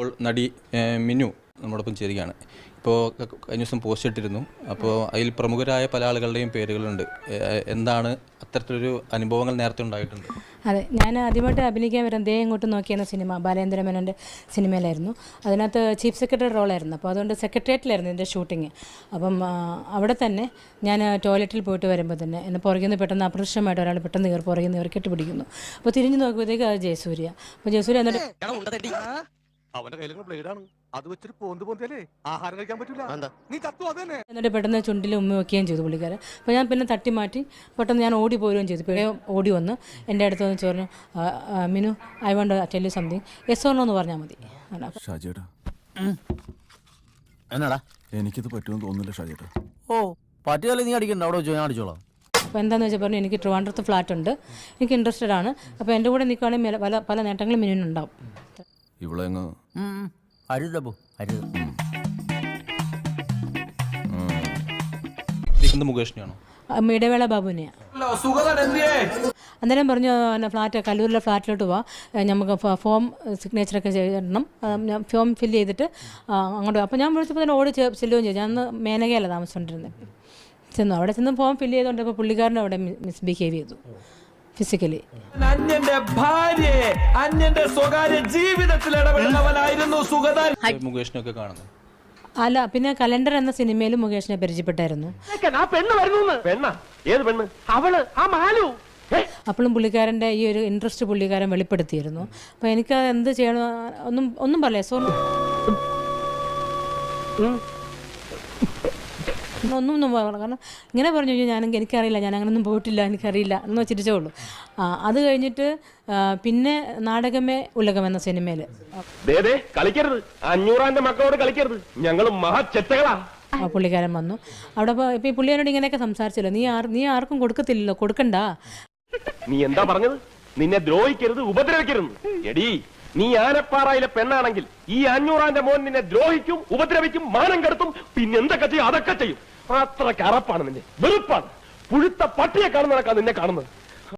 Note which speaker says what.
Speaker 1: ഇപ്പോൾ നടി മിനു നമ്മോടൊപ്പം ചേരുകയാണ്. ഇപ്പോൾ കഴിഞ്ഞ ദിവസം പോസ്റ്റ് ഇട്ടിരുന്നു. അപ്പോൾ അതിൽ പ്രമുഖരായ പല ആളുകളുടെയും പേരുകളുണ്ട്. എന്താണ് അത്തരത്തിലൊരു അനുഭവങ്ങൾ നേരത്തെ ഉണ്ടായിട്ടുണ്ട്?
Speaker 2: അതെ ഞാൻ ആദ്യമായിട്ട് അഭിനയിക്കാൻ വരുന്ന ദേ ഇങ്ങോട്ട് നോക്കിയെന്ന സിനിമ ബാലേന്ദ്ര മേനോന്റെ സിനിമയിലായിരുന്നു. അതിനകത്ത് ചീഫ് സെക്രട്ടറി റോളായിരുന്നു. അപ്പോൾ അതുകൊണ്ട് സെക്രട്ടേറിയറ്റിലായിരുന്നു എന്റെ ഷൂട്ടിങ്. അപ്പം അവിടെ തന്നെ ഞാൻ ടോയ്ലറ്റിൽ പോയിട്ട് വരുമ്പോൾ തന്നെ എന്നെ പുറകിൽ നിന്ന് പെട്ടെന്ന് അപ്രദക്ഷമായിട്ട് ഒരാൾ പെട്ടെന്ന് കയറി പുറകിൽ നിന്ന് കയറി കെട്ടിപ്പിടിക്കുന്നു. അപ്പോൾ തിരിഞ്ഞ് നോക്കുമ്പോഴത്തേക്ക് അത് ജയസൂര്യ. അപ്പോൾ ജയസൂര്യ എന്നിട്ട്
Speaker 3: അവന്റെ കയ്യിലുള്ള ബ്ലേഡാണ് അത് വെച്ചിട്ട് പോന്ത് പോന്തേലേ ആഹാരം കഴിക്കാൻ പറ്റൂല. നീ ചത്തു അത് തന്നെ
Speaker 2: എന്നിട്ട് പെട്ടെന്ന് ചുണ്ടിൽ ഉമ്മ വെക്കുകയും ചെയ്തു പുള്ളിക്കാരൻ അപ്പോൾ ഞാൻ പിന്നെ തട്ടി മാറ്റി പെട്ടെന്ന് ഞാൻ ഓടി പോരുകയും ചെയ്തു. പിന്നെ ഓടി വന്ന് എന്റെ അടുത്ത് വന്ന് ചോദിച്ചു "ആ, ആ, Minu I want tell you something yes or no എന്ന് പറഞ്ഞാൽ മതി.
Speaker 4: എന്നാടാ?
Speaker 5: എനിക്കിത് പറ്റുമെന്ന് തോന്നുന്നില്ല ഷാജേട്ടാ
Speaker 4: ഓ പറ്റിയാലേ നീ അടിക്കണ്ട. അവിടെ വെച്ചോ ഞാൻ അടിച്ചോളാം.
Speaker 2: അപ്പോൾ എന്താണെന്ന് വെച്ചാൽ പറഞ്ഞു എനിക്ക് ട്രിവാൻഡ്രത്ത് ഫ്ലാറ്റ് ഉണ്ട്. എനിക്ക് ഇൻട്രസ്റ്റഡ് ആണ്. അപ്പോൾ എന്റെ കൂടെ നിൽക്കുകയാണെങ്കിൽ പല പല നേട്ടങ്ങളും മിനുവിനുണ്ടാവും.
Speaker 5: ഇവിടെ അങ്ങ്
Speaker 4: അരുതപ്പോ അരുത്.
Speaker 1: ഇരിക്കുന്നത് മുകേഷിനെയാണോ?
Speaker 2: ഇടവേള ബാബുവിനെയാണ് അന്നേരം പറഞ്ഞു ഫ്ലാറ്റ് കല്ലൂരിലെ ഫ്ലാറ്റിലോട്ട് പോവാം ഞമ്മക്ക് നമുക്ക് ഫോം സിഗ്നേച്ചറൊക്കെ ചെയ്യണം. ഞാൻ ഫോം ഫില്ല് ചെയ്തിട്ട് അങ്ങോട്ട് അപ്പോൾ ഞാൻ വിളിച്ചപ്പോൾ തന്നെ ഓടി ചെല്ലുകയും ചെയ്തു. ഞാൻ അന്ന് മേനകയല്ല താമസിച്ചുകൊണ്ടിരുന്നത് ചെന്നു. അവിടെ ചെന്ന് ഫോം ഫില്ല് ചെയ്തുകൊണ്ടപ്പോൾ പുള്ളിക്കാരൻ അവിടെ മിസ്ബിഹേവ് ചെയ്തു. ഫിസിക്കലി
Speaker 6: അന്യന്റെ ഭാര്യയെ അന്യന്റെ സ്വകാര്യ ജീവിതത്തിൽ ഇടപെടുന്നവനായിരുന്നു സുഗതൻ.
Speaker 1: മുകേഷിനൊക്കെ കാണുന്നത്
Speaker 2: അല്ല പിന്നെ കലണ്ടർ എന്ന സിനിമയിൽ മുകേഷിനെ പരിചയപ്പെട്ടായിരുന്നു.
Speaker 6: ആ പെണ്ണ് വരുന്നു പെണ്ണ? ഏത് പെണ്ണ്? അവൾ ആ മാലു.
Speaker 2: അപ്പോഴും പുള്ളിക്കാരന്റെ ഈ ഒരു ഇൻട്രസ്റ്റ് പുള്ളിക്കാരൻ വെളിപ്പെടുത്തിയിരുന്നു. അപ്പോൾ എനിക്ക് എന്ത് ചെയ്യണം? ഒന്നും ഒന്നും പറയാ സോ ഒന്നും ഒന്നും പോകാൻ കാരണം ഇങ്ങനെ പറഞ്ഞു കഴിഞ്ഞാൽ ഞാൻ എനിക്കറിയില്ല ഞാൻ അങ്ങനൊന്നും പോയിട്ടില്ല എനിക്കറിയില്ല എന്ന് ചിരിച്ചേ ഉള്ളൂ അത് കഴിഞ്ഞിട്ട് പിന്നെ നാടകമേ ഉലകം എന്ന സിനിമയിൽ
Speaker 6: കളിക്കരുത്. അഞ്ഞൂറാന്റെ മക്കളോട് കളിക്കരുത്. ഞങ്ങൾ ആ
Speaker 2: പുള്ളിക്കാരൻ വന്നു. അവിടെ ഇപ്പോൾ ഈ പുള്ളിയാരോട് ഇങ്ങനെയൊക്കെ സംസാരിച്ചല്ലോ. നീ ആർ നീ ആർക്കും കൊടുക്കത്തില്ലല്ലോ കൊടുക്കണ്ട.
Speaker 6: നീ എന്താ പറഞ്ഞത്? നിന്നെ ദ്രോഹിക്കരുത് ഉപദ്രവിക്കരുത്. എടി നീ ആനപ്പാറയിലെ പെണ്ണാണെങ്കിൽ ഈ അഞ്ഞൂറാന്റെ മോൻ നിന്നെ ദ്രോഹിക്കും ഉപദ്രവിക്കും മാനം കെടുത്തും പിന്നെന്തൊക്കെ ചെയ്യും? അതൊക്കെ ചെയ്യും. അത്ര കറപ്പാണ് നിന്റെ വെറുപ്പാണ്. പുഴുത്ത പട്ടിയെ കാണുന്നതൊക്കെ നിന്നെ കാണുന്നത്.